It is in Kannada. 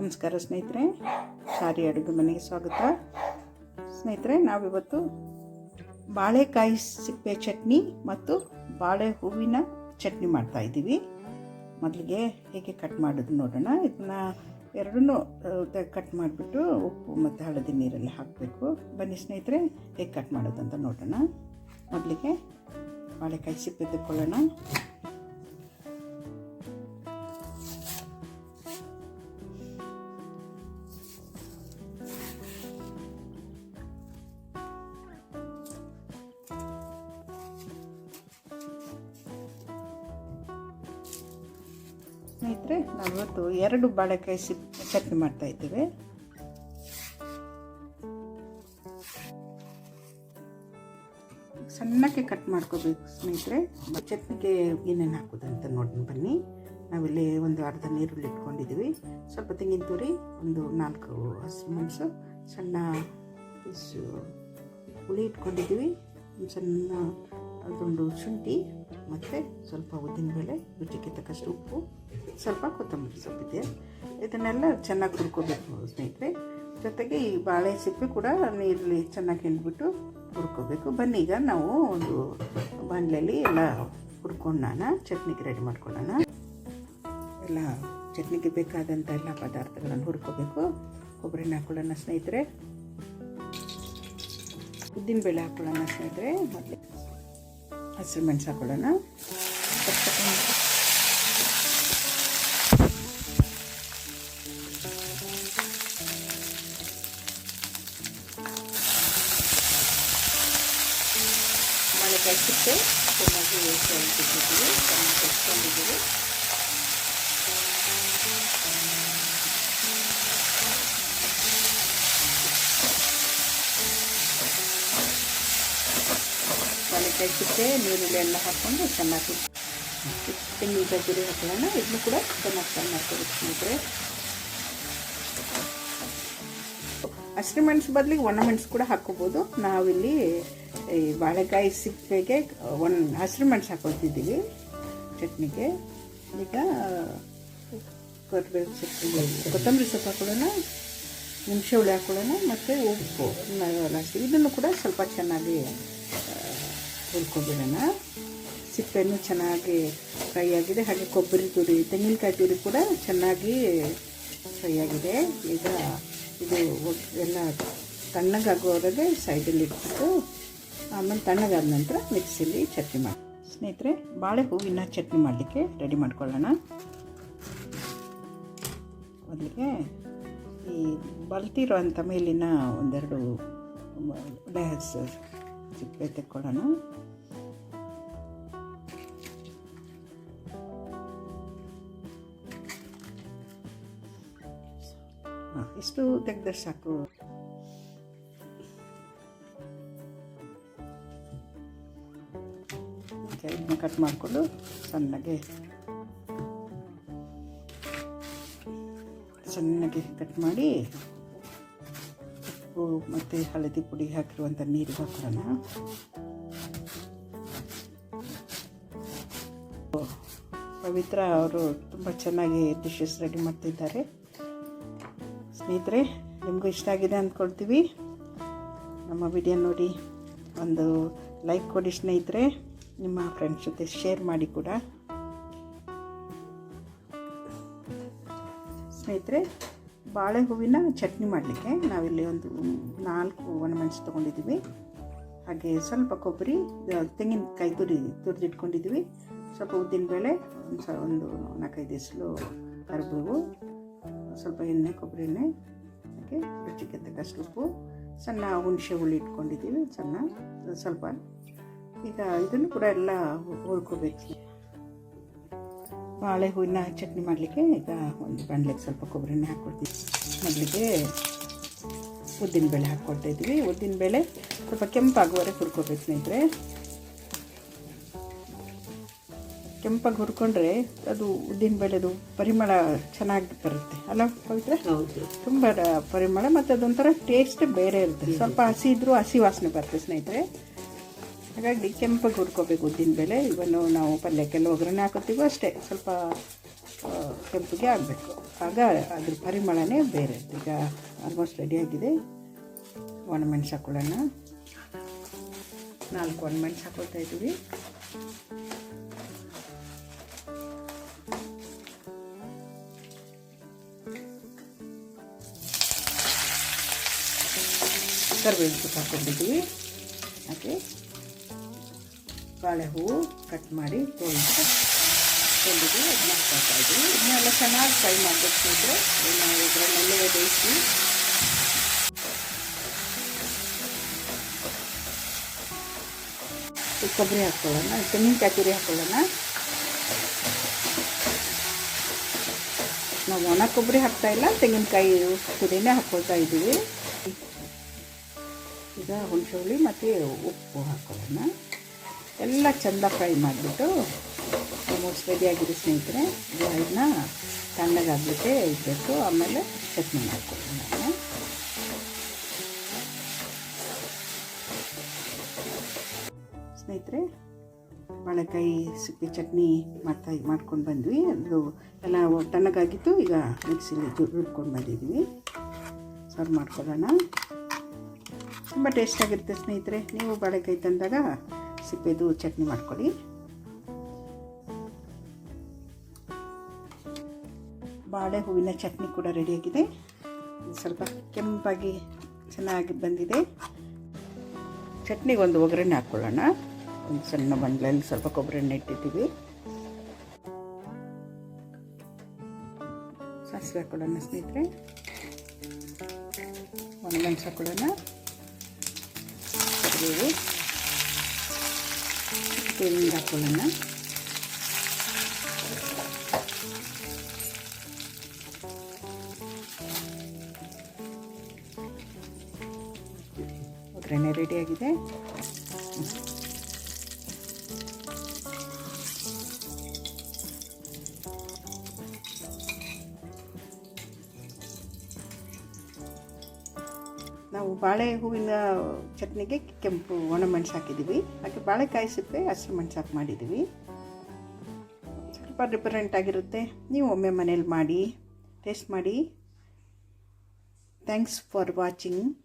ನಮಸ್ಕಾರ ಸ್ನೇಹಿತರೆ ಶಾರಿ ಅಡುಗೆ ಮನೆಗೆ ಸ್ವಾಗತ. ಸ್ನೇಹಿತರೆ, ನಾವಿವತ್ತು ಬಾಳೆಕಾಯಿ ಸಿಪ್ಪೆ ಚಟ್ನಿ ಮತ್ತು ಬಾಳೆ ಹೂವಿನ ಚಟ್ನಿ ಮಾಡ್ತಾ ಇದ್ದೀವಿ. ಮೊದಲಿಗೆ ಹೇಗೆ ಕಟ್ ಮಾಡೋದು ನೋಡೋಣ. ಇದನ್ನ ಎರಡನ್ನೂ ಕಟ್ ಮಾಡಿಬಿಟ್ಟು ಉಪ್ಪು ಮತ್ತು ಹಳದಿ ನೀರಲ್ಲಿ ಹಾಕಬೇಕು. ಬನ್ನಿ ಸ್ನೇಹಿತರೆ, ಹೇಗೆ ಕಟ್ ಮಾಡೋದು ಅಂತ ನೋಡೋಣ. ಮೊದಲಿಗೆ ಬಾಳೆಕಾಯಿ ಸಿಪ್ಪೆ ತೆಕ್ಕೊಳ್ಳೋಣ. ಸ್ನೇಹಿತರೆ, ನಾವಿವತ್ತು ಎರಡು ಬಾಳೆಕಾಯಿ ಸಿಪ್, ಚಟ್ನಿ ಮಾಡ್ತಾ ಇದ್ದೇವೆ. ಸಣ್ಣಕ್ಕೆ ಕಟ್ ಮಾಡ್ಕೋಬೇಕು ಸ್ನೇಹಿತರೆ. ಚಟ್ನಿಗೆ ಏನೇನು ಹಾಕೋದಂತ ನೋಡಿ ಬನ್ನಿ. ನಾವಿಲ್ಲಿ ಒಂದು ಅರ್ಧ ನೀರುಳ್ಳಿ ಇಟ್ಕೊಂಡಿದ್ದೀವಿ. ಸ್ವಲ್ಪ ತೆಂಗಿನ ತುರಿ, ಒಂದು ನಾಲ್ಕು ಹಸಿಮೆಣಸು ಸಣ್ಣ ಪೀಸು ಹುಳಿ ಇಟ್ಕೊಂಡಿದ್ದೀವಿ. ಸಣ್ಣ ಅದೊಂದು ಶುಂಠಿ, ಮತ್ತು ಸ್ವಲ್ಪ ಉದ್ದಿನಬೇಳೆ, ರುಚಿಗೆ ತಕ್ಕಷ್ಟು ಉಪ್ಪು. ಸ್ವಲ್ಪ ಕೊತ್ತಂಬರಿ ಸೊಪ್ಪಿದೆ ಇದನ್ನೆಲ್ಲ ಚೆನ್ನಾಗಿ ಹುರ್ಕೋಬೇಕು ಸ್ನೇಹಿತರೆ. ಜೊತೆಗೆ ಈ ಬಾಳೆ ಸಿಪ್ಪೆ ಕೂಡ ನೀರಲ್ಲಿ ಚೆನ್ನಾಗಿ ಹಿಂಡ್ಬಿಟ್ಟು ಹುರ್ಕೋಬೇಕು. ಬನ್ನಿ, ಈಗ ನಾವು ಒಂದು ಬಾಣಲೆಯಲ್ಲಿ ಎಲ್ಲ ಹುರ್ಕೊಂಡೋಣ ಚಟ್ನಿಗೆ ರೆಡಿ ಮಾಡ್ಕೊಳ್ಳೋಣ ಎಲ್ಲ ಚಟ್ನಿಗೆ ಬೇಕಾದಂಥ ಎಲ್ಲ ಪದಾರ್ಥಗಳನ್ನು ಹುರ್ಕೋಬೇಕು. ಕೊಬ್ಬರಿನ ಹಾಕೊಳ್ಳೋಣ ಸ್ನೇಹಿತರೆ. ಉದ್ದಿನಬೇಳೆ ಹಾಕೊಳ್ಳೋಣ ಸ್ನೇಹಿತರೆ. ಮತ್ತು ಹಸಿರು ಮೆಣಸು ಹಾಕೊಳ್ಳೋಣ. ಸಿಪ್ಪೆ ಚೆನ್ನಾಗಿ ಇಟ್ಟಿದ್ದೀವಿ ಚೆನ್ನಾಗಿ ತೆಗೆಸ್ಕೊಂಡಿದ್ದೀವಿ ಬಾಳೆಕಾಯಿ ಸಿಪ್ಪೆ ನೀರುಳ್ಳಿ ಎಲ್ಲ ಹಾಕ್ಕೊಂಡು ಚೆನ್ನಾಗಿ ತೆಂಗಿನಕಾಯಿ ತುರಿ ಹಾಕೋಣ ಇದನ್ನು ಕೂಡ ಚೆನ್ನಾಗಿ ಫ್ರೈ ಮಾಡ್ಕೋಬೇಕು ಸ್ನೇಹಿತರೆ. ಹಸಿರು ಮೆಣಸು ಬದಲಿಗೆ ಒಣ ಮೆಣಸು ಕೂಡ ಹಾಕೋಬೋದು ನಾವಿಲ್ಲಿ ಈ ಬಾಳೆಕಾಯಿ ಸಿಪ್ಪೆಗೆ ಒಣ ಹಸಿರು ಮೆಣಸು ಹಾಕೊತಿದ್ದೀವಿ ಚಟ್ನಿಗೆ. ಈಗ ಕೊತ್ತಂಬರಿ ಸೊಪ್ಪು ಕೊತ್ತಂಬರಿ ಸೊಪ್ಪು ಹಾಕೊಳ್ಳೋಣ, ಹುಣಸೆ ಹುಳಿ ಹಾಕೊಳ್ಳೋಣ, ಮತ್ತು ಉಪ್ಪು ಲಾಸ್ಟಿಗೆ ಇದನ್ನು ಕೂಡ ಸ್ವಲ್ಪ ಚೆನ್ನಾಗಿ ಹುರ್ಕೊಬಿಡೋಣ. ಸಿಪ್ಪೆನು ಚೆನ್ನಾಗಿ ಫ್ರೈ ಆಗಿದೆ. ಹಾಗೆ ಕೊಬ್ಬರಿ ತುರಿ, ತೆಂಗಿನಕಾಯಿ ತುರಿ ಕೂಡ ಚೆನ್ನಾಗಿ ಫ್ರೈ ಆಗಿದೆ. ಈಗ ಇದು ಎಲ್ಲ ತಣ್ಣಗಾಗೋವರೆಗೆ ಸೈಡಲ್ಲಿ ಇಟ್ಬಿಟ್ಟು, ಆಮೇಲೆ ತಣ್ಣಗಾದ ನಂತರ ಮಿಕ್ಸಿಲಿ ಚಟ್ನಿ ಮಾಡಿ, ಸ್ನೇಹಿತರೆ ಬಾಳೆ ಹೂವಿನ ಚಟ್ನಿ ಮಾಡಲಿಕ್ಕೆ ರೆಡಿ ಮಾಡ್ಕೊಳ್ಳೋಣ. ಮೊದಲಿಗೆ ಈ ಬಲ್ತಿರೋ ಅಂಥ ಮೇಲಿನ ಒಂದೆರಡು ಸಿಪ್ಪೆ ತೆಕ್ಕೊಳ್ಳೋಣ. ಇಷ್ಟು ತೆಗೆದ್ರೆ ಸಾಕು. ಇದನ್ನ ಕಟ್ ಮಾಡಿಕೊಂಡು ಸಣ್ಣಗೆ ಸಣ್ಣಗೆ ಕಟ್ ಮಾಡಿ ಉಪ್ಪು ಮತ್ತು ಹಳದಿ ಪುಡಿ ಹಾಕಿರುವಂಥ ನೀರಿಗೆ ಹಾಕೋಣ. ಪವಿತ್ರ ಅವರು ತುಂಬ ಚೆನ್ನಾಗಿ ಡಿಶಸ್ ರೆಡಿ ಮಾಡ್ತಿದ್ದಾರೆ. ಸ್ನೇಹಿತರೆ, ನಿಮಗೂ ಇಷ್ಟ ಆಗಿದೆ ಅಂದ್ಕೊಳ್ತೀವಿ. ನಮ್ಮ ವಿಡಿಯೋ ನೋಡಿ ಒಂದು ಲೈಕ್ ಕೊಡಿ ಸ್ನೇಹಿತರೆ, ನಿಮ್ಮ ಫ್ರೆಂಡ್ಸ್ ಜೊತೆ ಶೇರ್ ಮಾಡಿ ಕೂಡ. ಸ್ನೇಹಿತರೆ ಬಾಳೆ ಹೂವಿನ ಚಟ್ನಿ ಮಾಡಲಿಕ್ಕೆ ನಾವಿಲ್ಲಿ ಒಂದು ನಾಲ್ಕು ಒಣಮೆಣಸು ತೊಗೊಂಡಿದ್ದೀವಿ. ಹಾಗೆ ಸ್ವಲ್ಪ ಕೊಬ್ಬರಿ ತೆಂಗಿನಕಾಯಿ ತುರಿ, ತುರಿದಿಟ್ಕೊಂಡಿದ್ದೀವಿ. ಸ್ವಲ್ಪ ಉದ್ದಿನಬೇಳೆ ಒಂದು ಸ ಒಂದು ನಾಲ್ಕೈದು ಎಸಲು ಕರಿಬೇವು ಸ್ವಲ್ಪ ಎಣ್ಣೆ, ಕೊಬ್ಬರಿ ಎಣ್ಣೆ, ಅದಕ್ಕೆ ರುಚಿಗೆ ತಕ್ಕಷ್ಟು ಉಪ್ಪು, ಸಣ್ಣ ಹುಣಸೆ ಹುಳಿ ಇಟ್ಕೊಂಡಿದ್ದೀವಿ, ಸಣ್ಣ, ಸ್ವಲ್ಪ. ಈಗ ಇದನ್ನು ಕೂಡ ಎಲ್ಲ ಹುರ್ಕೋಬೇಕು. ಬಾಳೆ ಹೂವಿನ ಚಟ್ನಿ ಮಾಡಲಿಕ್ಕೆ ಈಗ ಒಂದು ಬಾಣಲೆಗೆ ಸ್ವಲ್ಪ ಕೊಬ್ಬರಿ ಎಣ್ಣೆ ಹಾಕ್ಕೊಡ್ತೀವಿ. ಮೊದಲಿಗೆ ಉದ್ದಿನಬೇಳೆ ಹಾಕ್ಕೊಳ್ತಾ ಇದ್ದೀವಿ ಉದ್ದಿನಬೇಳೆ ಸ್ವಲ್ಪ ಕೆಂಪಾಗುವರೆ ಹುರ್ಕೋಬೇಕು ಸ್ನೇಹಿತರೆ. ಕೆಂಪಾಗಿ ಹುರ್ಕೊಂಡ್ರೆ ಅದು ಉದ್ದಿನ ಬೇಳೆದು ಪರಿಮಳ ಚೆನ್ನಾಗಿ ಬರುತ್ತೆ. ಅಲ್ಲ ಪವಿತ್ರ? ಹೌದು. ತುಂಬ ಪರಿಮಳ ಮತ್ತು ಅದೊಂಥರ ಟೇಸ್ಟ್ ಬೇರೆ ಇರುತ್ತೆ. ಸ್ವಲ್ಪ ಹಸಿ ಇದ್ರೂ ಹಸಿ ವಾಸನೆ ಬರುತ್ತೆ ಸ್ನೇಹಿತರೆ. ಹಾಗಾಗಿ ಕೆಂಪಾಗಿ ಹುರ್ಕೋಬೇಕು ಉದ್ದಿನ ಬೇಳೆ. ಇವನು ನಾವು ಪಲ್ಯಕ್ಕೆಲ್ಲ ಒಗ್ಗರಣೆ ಹಾಕೋತೀವೋ ಅಷ್ಟೇ. ಸ್ವಲ್ಪ ಕೆಂಪಿಗೆ ಆಗಬೇಕು ಆಗ ಅದ್ರ ಪರಿಮಳನೇ ಬೇರೆ ಈಗ ಆಲ್ಮೋಸ್ಟ್ ರೆಡಿಯಾಗಿದೆ ಒಣಮೆಣಸು ಹಾಕೊಳ್ಳೋಣ. ನಾಲ್ಕು ಒಣಮೆಣಸು ಹಾಕೊಳ್ತಾ ಇದ್ದೀವಿ. ಕರಿಬೇವು ಸೊಪ್ಪು ಹಾಕ್ಕೊಂಡಿದ್ದೀವಿ ಹಾಗೆ ಬಾಳೆ ಹೂವು ಕಟ್ ಮಾಡಿ ತೊಳೆದು ಕೊಂಡಿದ್ದೀವಿ ಅದನ್ನ ಹಾಕ್ತಾ ಇದ್ದೀವಿ. ಇದನ್ನೆಲ್ಲ ಚೆನ್ನಾಗಿ ಫ್ರೈ ಮಾಡಬೇಕು ಸ್ನೇಹಿತರೆ ನಾವು ಇದರನ್ನೆಲ್ಲೇ ಬೇಯಿಸಿ ಕೊಬ್ಬರಿ ಹಾಕ್ಕೊಳ್ಳೋಣ ತೆಂಗಿನಕಾಯಿ ತುರಿ ಹಾಕ್ಕೊಳ್ಳೋಣ ನಾವು ಒಣ ಕೊಬ್ಬರಿ ಹಾಕ್ತಾ ಇಲ್ಲ. ತೆಂಗಿನಕಾಯಿ ತುರಿನೇ ಹಾಕ್ಕೊಳ್ತಾ ಇದ್ದೀವಿ. ಈಗ ಹುಣಸೆ ಮತ್ತು ಉಪ್ಪು ಹಾಕೋಣ ಎಲ್ಲ ಚೆಂದ ಫ್ರೈ ಮಾಡಿಬಿಟ್ಟು ಆಲ್ಮೋಸ್ಟ್ ರೆಡಿಯಾಗಿದೆ ಸ್ನೇಹಿತರೆ, ಇದನ್ನ ತಣ್ಣಗಾಗ್ಬಿಟ್ಟೆ ಇಡಬೇಕು. ಆಮೇಲೆ ಚಟ್ನಿ ಮಾಡ್ಕೊಳ್ಳೋಣ ನಾನು ಸ್ನೇಹಿತರೆ, ಬಾಳೆಕಾಯಿ ಸಿಪ್ಪೆ ಚಟ್ನಿ ಮಾಡ್ತಾ ಮಾಡ್ಕೊಂಡು ಬಂದ್ವಿ. ಅದು ಎಲ್ಲ ತಣ್ಣಗಾಗಿತ್ತು. ಈಗ ಮಿಕ್ಸಿಲಿ ರುಬ್ಕೊಂಡು ಬಂದಿದ್ವಿ. ಸರ್ವ್ ಮಾಡ್ಕೊಳ್ಳೋಣ. ತುಂಬ ಟೇಸ್ಟಾಗಿರುತ್ತೆ ಸ್ನೇಹಿತರೆ, ನೀವು ಬಾಳೆಕಾಯಿ ತಂದಾಗ ಸಿಪ್ಪೆದು ಚಟ್ನಿ ಮಾಡ್ಕೊಳ್ಳಿ. ಬಾಳೆ ಹೂವಿನ ಚಟ್ನಿ ಕೂಡ ರೆಡಿಯಾಗಿದೆ. ಸ್ವಲ್ಪ ಕೆಂಪಾಗಿ ಚೆನ್ನಾಗಿ ಬಂದಿದೆ. ಚಟ್ನಿಗೆ ಒಂದು ಒಗ್ಗರಣೆ ಹಾಕ್ಕೊಳ್ಳೋಣ ಒಂದು ಸಣ್ಣ ಬಂಡ್ಲಲ್ಲಿ ಸ್ವಲ್ಪ ಕೊಬ್ಬರಿ ಎಣ್ಣೆ ಇಟ್ಟಿದ್ದೀವಿ. ಸಾಸಿವೆ ಹಾಕೊಳ್ಳೋಣ ಸ್ನೇಹಿತರೆ. ಒಣಮೆಣಸು ಹಾಕೊಳ್ಳೋಣ. ಕರಿಬೇವು ನೀರು ಹಾಕೊಳ್ಳೋಣ ಒಗ್ಗರಣೆ ರೆಡಿಯಾಗಿದೆ ಬಾಳೆ ಹೂವಿನ ಚಟ್ನಿಗೆ ಕೆಂಪು ಒಣಮೆಣಸು ಹಾಕಿದ್ದೀವಿ. ಹಾಗೆ ಬಾಳೆಕಾಯಿ ಸಿಪ್ಪೆ ಹಸಿರು ಮೆಣಸು ಹಾಕಿ ಮಾಡಿದ್ದೀವಿ. ಸ್ವಲ್ಪ ಡಿಫರೆಂಟ್ ಆಗಿರುತ್ತೆ. ನೀವು ಒಮ್ಮೆ ಮನೇಲಿ ಮಾಡಿ ಟೇಸ್ಟ್ ಮಾಡಿ. Thanks for watching